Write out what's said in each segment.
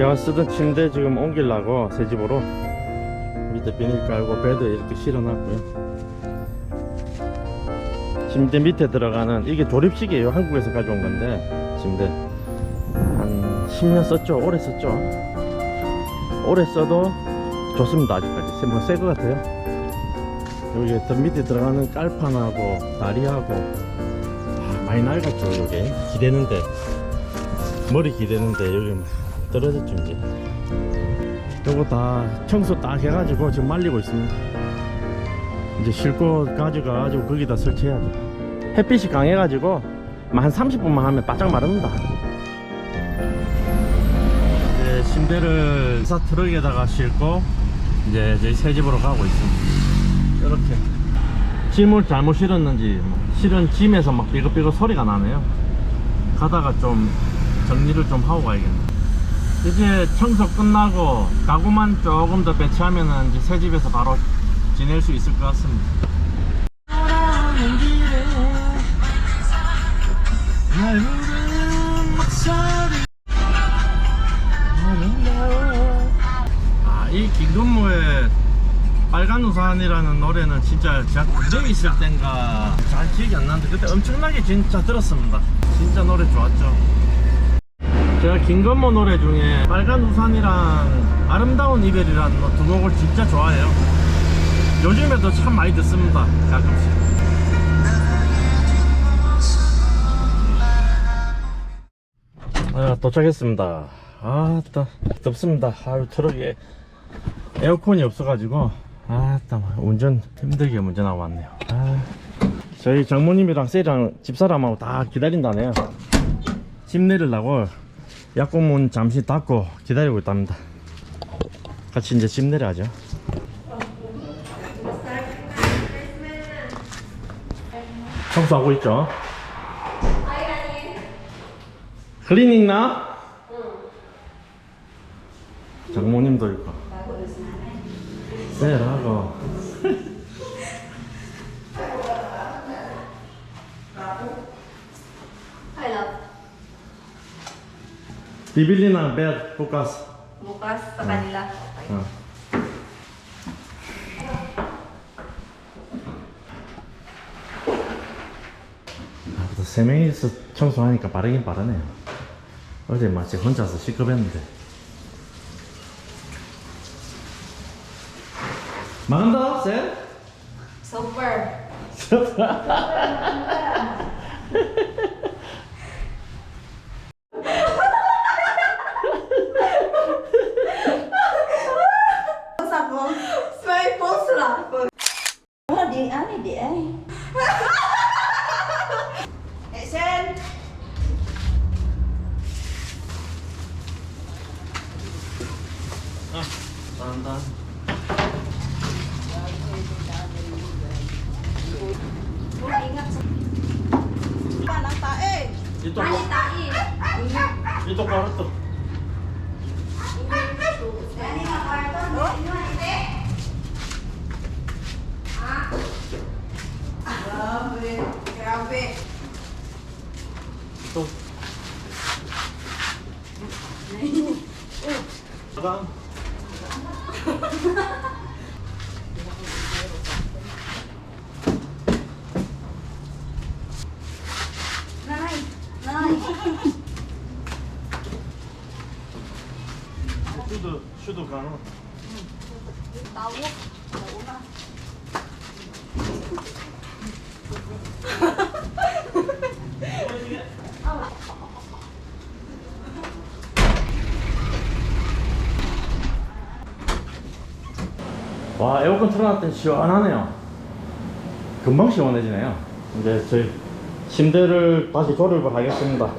제가 쓰던 침대 지금 옮기려고 새 집으로 밑에 비닐 깔고 베드 이렇게 실어놨고요. 침대 밑에 들어가는 이게 조립식이에요. 한국에서 가져온 건데 침대 한 10년 썼죠. 오래 썼죠. 오래 써도 좋습니다. 아직까지 뭐 새 거 같아요. 여기 더 밑에 들어가는 깔판하고 다리하고 아, 많이 낡았죠. 여기 기대는데 머리 기대는데 여기 뭐 떨어졌죠 이제. 요거 다 청소 딱 해가지고 지금 말리고 있습니다. 이제 싣고 가져가가지고 거기다 설치해야죠. 햇빛이 강해가지고 한 30분만 하면 바짝 마릅니다. 이제 침대를 사 트럭에다가 싣고 이제 저희 새 집으로 가고 있습니다. 이렇게 짐을 잘못 실었는지 실은 짐에서 막 삐걱삐걱 소리가 나네요. 가다가 좀 정리를 좀 하고 가야겠네. 이제 청소 끝나고 가구만 조금 더 배치하면은 이제 새 집에서 바로 지낼 수 있을 것 같습니다. 아, 이 김건모의 빨간 우산이라는 노래는 진짜 제가 군대에 있을 땐가 잘 기억이 안 나는데 그때 엄청나게 진짜 들었습니다. 진짜 노래 좋았죠. 제가 김건모 노래 중에 빨간 우산이랑 아름다운 이별이라는 뭐두 곡을 진짜 좋아해요. 요즘에도 참 많이 듣습니다. 가끔씩. 아, 도착했습니다. 아, 또 덥습니다. 아유, 트럭에 에어컨이 없어가지고 아, 딱 운전 힘들게 운전하고 왔네요. 아, 저희 장모님이랑 셀이랑 집사람하고 다 기다린다네요. 집 내리려고 약국문 잠시 닫고 기다리고 있답니다. 같이 이제 집 내려야죠. 청소하고 있죠. 클리닝 나? 장모님도 있고. 셀하고. Bibili ng bed bukas. Bukas sa kanila. 어. 아, 그래도 세 명이서 청소하니까 빠르긴 빠르네요. 어제 마치 혼자서 시급했는데. 망한다, 쌤? Super. Sa Santa. Panang tae. Dito ko. Dito kwarto. Grabe, grabe. Ito. Ito. Ito. 슈도, 슈도 가능. Tawag. Nauna. 와 에어컨 틀어놨더니 시원하네요 금방 시원해지네요 이제 저희 침대를 다시 조립을 하겠습니다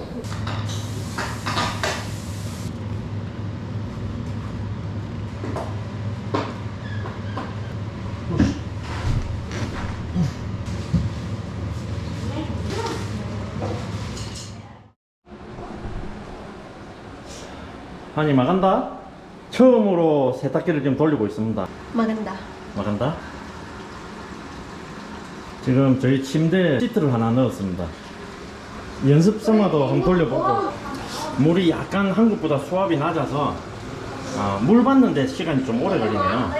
한이 마간다 처음으로 세탁기를 지금 돌리고 있습니다 Maganda. 나간다. 지금 저희 침대에 시트를 하나 넣었습니다. 연습 삼아도 한번 돌려보고 물이 약간 한국보다 수압이 낮아서 아, 물 받는데 시간이 좀 오래 걸리네요.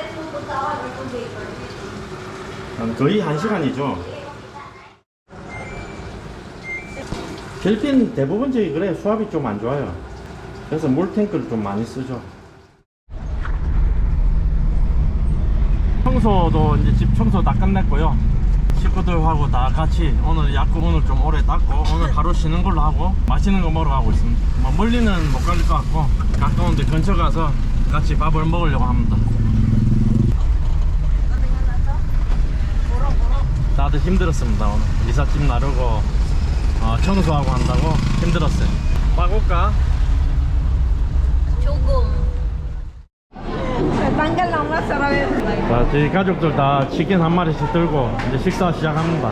한 거의 한 시간이죠. 필리핀 대부분 저기 그래 수압이 좀 안 좋아요. 그래서 물 탱크를 좀 많이 쓰죠. 청소도 이제 집 청소 다 끝냈고요. 식구들하고 다 같이 오늘 약국 오늘 좀 오래 닫고 오늘 하루 쉬는 걸로 하고 맛있는 거 먹으러 가고 있습니다. 뭐 멀리는 못 갈 것 같고 가까운데 근처 가서 같이 밥을 먹으려고 합니다. 다들 힘들었습니다 오늘 이삿짐 나르고 어, 청소하고 한다고 힘들었어요. 빠볼까? 조금. Lang na sarap. 자, 저희 가족들 다 치킨 한 마리씩 들고 이제 식사 시작합니다.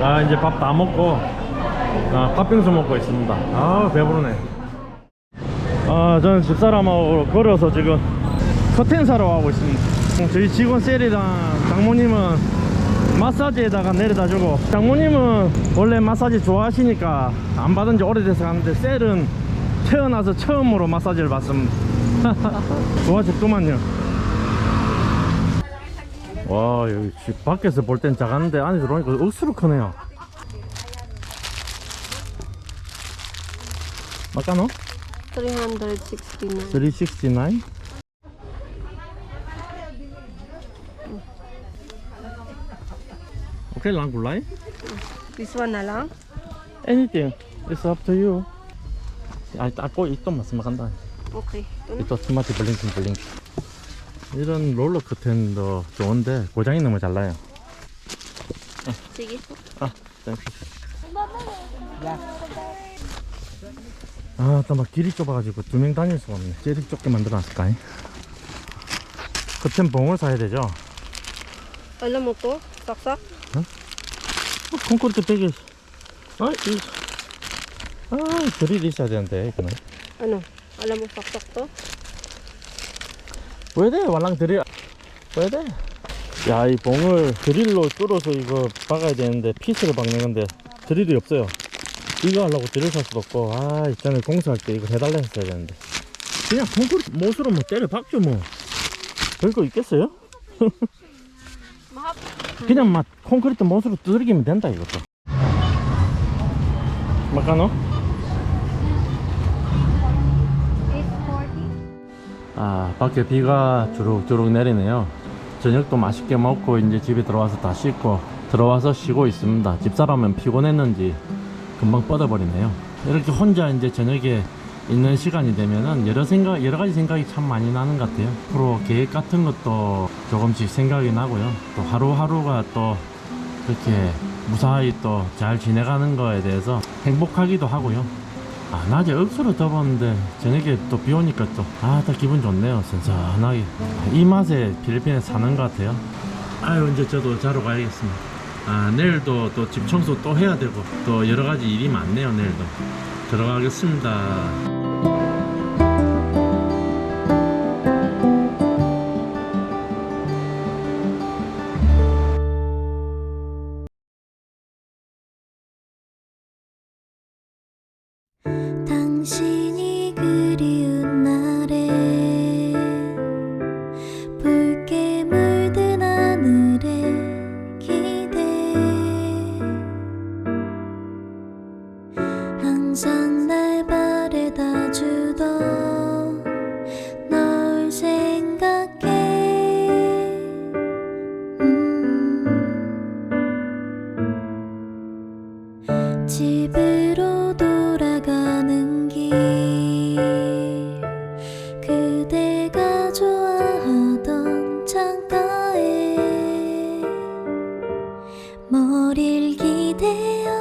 아, 이제 밥 다 먹고 아, 팥빙수 먹고 있습니다. 아, 배부르네. 아, 저는 집사람하고 걸어서 지금 커튼 사러 가고 있습니다. 저희 직원 셀이랑 장모님은 마사지에다가 내려다 주고. 장모님은 원래 마사지 좋아하시니까 안 받은 지 오래돼서 갔는데 셀은 태어나서 처음으로 마사지를 받습니다. 좋아졌구만요. 와 여기 집 밖에서 볼 땐 작았는데 안에 들어오니까 억수로 크네요. 막가노? 369. 369 Okay lang gulay? This one na lang? Anything. It's up to you. 아, mas maganda. Okay. Ito na. ito 스마트 블링킹 블링. 이런 롤러 커튼도 좋은데 고장이 너무 잘 나요. Po. 아, 땡큐. 아, 또 막 길이 좁아가지고 두 명 다닐 수가 없네. 제일 좁게 만들어놨을까? 커튼 봉을 사야 되죠? Alam to? Saksak? 어, 콘크리트 베개. 아, 이, 아, 드릴 있어야 되는데, 이거는. Ano? Alam mo saksak to? 드릴. 왜 돼? 야, 이 봉을 드릴로 뚫어서 이거 박아야 되는데, 피스로 박는 건데, 드릴이 없어요. 이거 하려고 드릴 살 수도 없고, 아, 있잖아요. 공사할 때 이거 해달라 했어야 되는데. 그냥 콘크리트 못으로 뭐 때려 박죠, 뭐. 별거 있겠어요? 그냥 막 콘크리트 못으로 두들기면 된다, 이것도. 막가노? 840? 아 밖에 비가 주룩주룩 내리네요 저녁도 맛있게 먹고 이제 집에 들어와서 다 씻고 들어와서 쉬고 있습니다 집사람은 피곤했는지 금방 뻗어버리네요 이렇게 혼자 이제 저녁에 있는 시간이 되면은 여러 생각 여러 가지 생각이 참 많이 나는 것 같아요 앞으로 계획 같은 것도 조금씩 생각이 나고요 또 하루하루가 또 그렇게 무사히 또 잘 지내가는 거에 대해서 행복하기도 하고요 아, 낮에 억수로 더웠는데 저녁에 또 비 오니까 또 아, 딱 기분 좋네요. 선선하게. 이 맛에 필리핀에 사는 것 같아요. 아유, 이제 저도 자러 가야겠습니다. 아, 내일도 또 집 청소 또 해야 되고 또 여러 가지 일이 많네요, 내일도. 들어가겠습니다. 집으로 돌아가는 길. 그대가 좋아하던 창가에 머리를 기대어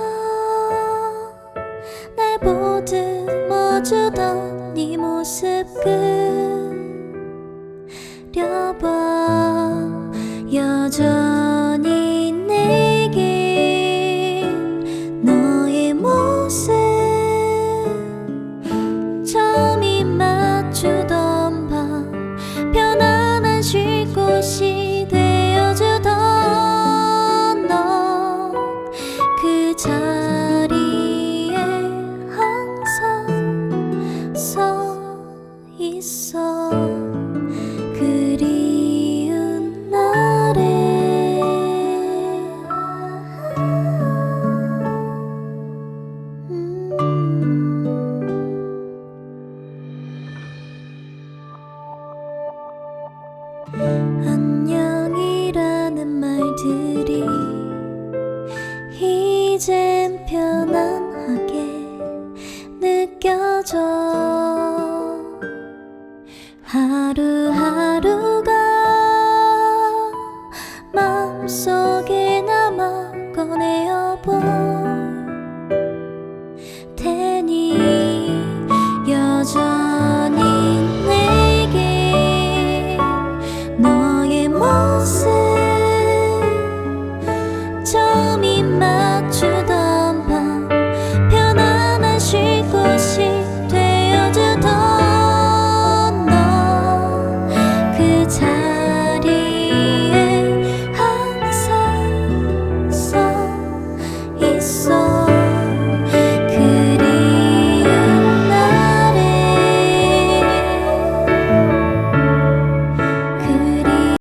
날 보듬어주던 네 모습 그려봐. 여전 长